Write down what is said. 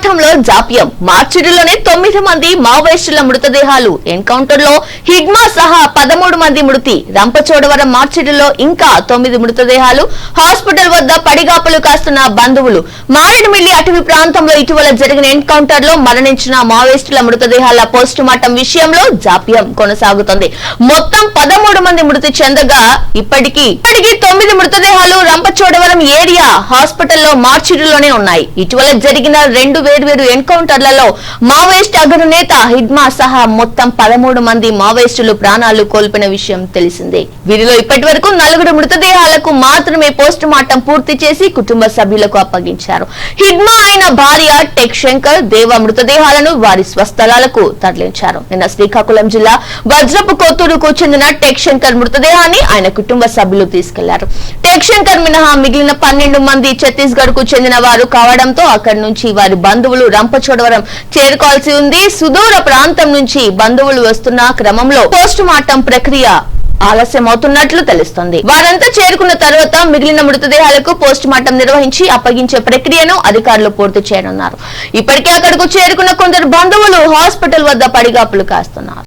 పోరాటంలో జాప్యం. మార్చిడిలోనే తొమ్మిది మంది మావోయిస్టుల మృతదేహాలు. ఎన్కౌంటర్లో హిగ్మా సహా పదమూడు మంది మృతి. రంపచోడవరం మార్చిడిలో ఇంకా తొమ్మిది మృతదేహాలు. హాస్పిటల్ వద్ద పడిగాపులు కాస్తున్న బంధువులు. మారేడుమిల్లి అటవీ ప్రాంతంలో ఇటీవల జరిగిన ఎన్కౌంటర్లో మరణించిన మావోయిస్టుల మృతదేహాల పోస్టు మార్టం విషయంలో జాప్యం కొనసాగుతోంది. మొత్తం పదమూడు మంది మృతి చెందగా ఇప్పటికీ ఇప్పటికీ తొమ్మిది మృతదేహాలు రంపచోడవరం ఏరియా హాస్పిటల్లో మార్చిడిలోనే ఉన్నాయి. ఇటీవల జరిగిన రెండు వేర్వేరు ఎన్కౌంటర్లలో మావోయిస్ట్ అగ్రనేత హిడ్మా సహా మొత్తం పదమూడు మంది మావోయిస్టులు ప్రాణాలు కోల్పోయిన విషయం తెలిసిందే. వీరిలో ఇప్పటి వరకు నలుగురు మృతదేహాలకు మాత్రమే పోస్ట్ మార్టం పూర్తి చేసి కుటుంబ సభ్యులకు అప్పగించారు. హిడ్మా అయిన భార్య టెక్ శంకర్ దేవ మృతదేహాలను వారి స్వస్థలాలకు తరలించారు. నిన్న శ్రీకాకుళం జిల్లా వజ్రపు కొత్తూరుకు చెందిన టెక్ శంకర్ మృతదేహాన్ని ఆయన కుటుంబ సభ్యులు తీసుకెళ్ళారు. టెక్ శంకర్ మినహా మిగిలిన పన్నెండు మంది ఛత్తీస్గఢ్కు చెందిన వారు కావడంతో అక్కడి నుంచి వారి బంధువులు రంపచోడవరం చేరుకోవాల్సి ఉంది. సుదూర ప్రాంతం నుంచి బంధువులు వస్తున్న క్రమంలో పోస్ట్ మార్టం ప్రక్రియ ఆలస్యం అవుతున్నట్లు తెలుస్తోంది. వారంతా చేరుకున్న తర్వాత మిగిలిన మృతదేహాలకు పోస్ట్ మార్టం నిర్వహించి అప్పగించే ప్రక్రియను అధికారులు పూర్తి చేయనున్నారు. ఇప్పటికే అక్కడకు చేరుకున్న కొందరు బంధువులు హాస్పిటల్ వద్ద పడిగాపులు కాస్తున్నారు.